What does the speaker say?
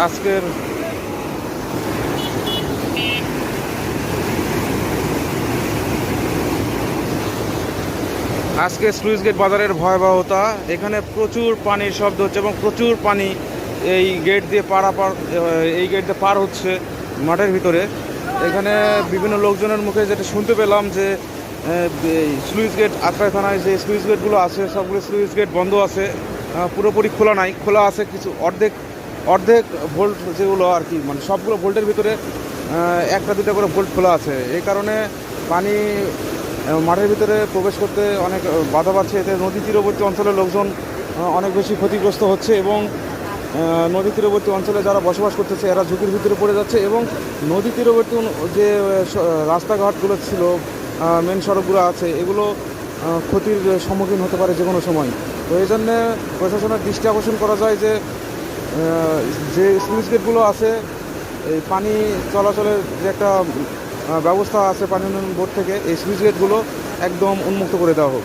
আজকের আজকে sluice gate বাজারের ভয়াবহতা। এখানে প্রচুর পানির শব্দ হচ্ছে এবং প্রচুর পানি এই গেট দিয়ে পারাপার এই গেট দিয়ে পার হচ্ছে মাঠের ভিতরে। এখানে বিভিন্ন লোকজনের মুখে যেটা শুনতে পেলাম যে স্লুইস গেট আত্রাই থানায় যে স্লুইস গেটগুলো আছে, সবগুলো স্লুইস গেট বন্ধ আছে। পুরোপুরি খোলা নাই। খোলা আছে কিছু অর্ধেক অর্ধেক ভোল্ট যেগুলো আর কি মানে সবগুলো ভোল্টের ভিতরে একটা দুটা করে ভোল্ট খোলা আছে। এই কারণে পানি মাঠের ভিতরে প্রবেশ করতে অনেক বাধা পাচ্ছে এতে নদী তীরবর্তী অঞ্চলের লোকজন অনেক বেশি ক্ষতিগ্রস্ত হচ্ছে এবং নদী তীরবর্তী অঞ্চলে যারা বসবাস করতেছে, এরা ঝুঁকির ভিতরে পড়ে যাচ্ছে এবং নদী তীরবর্তী যে রাস্তাঘাটগুলো ছিল মেন সড়কগুলো আছে, এগুলো ক্ষতির সম্মুখীন হতে পারে যে কোনো সময়। তো এই জন্যে প্রশাসনের দৃষ্টি আকর্ষণ করা যায় যে যে স্লুইস গেটগুলো আছে, এই পানি চলাচলের যে একটা ব্যবস্থা আছে পানি উন্নয়ন বোর্ড থেকে, এই স্লুইস গেটগুলো একদম উন্মুক্ত করে দেওয়া হোক।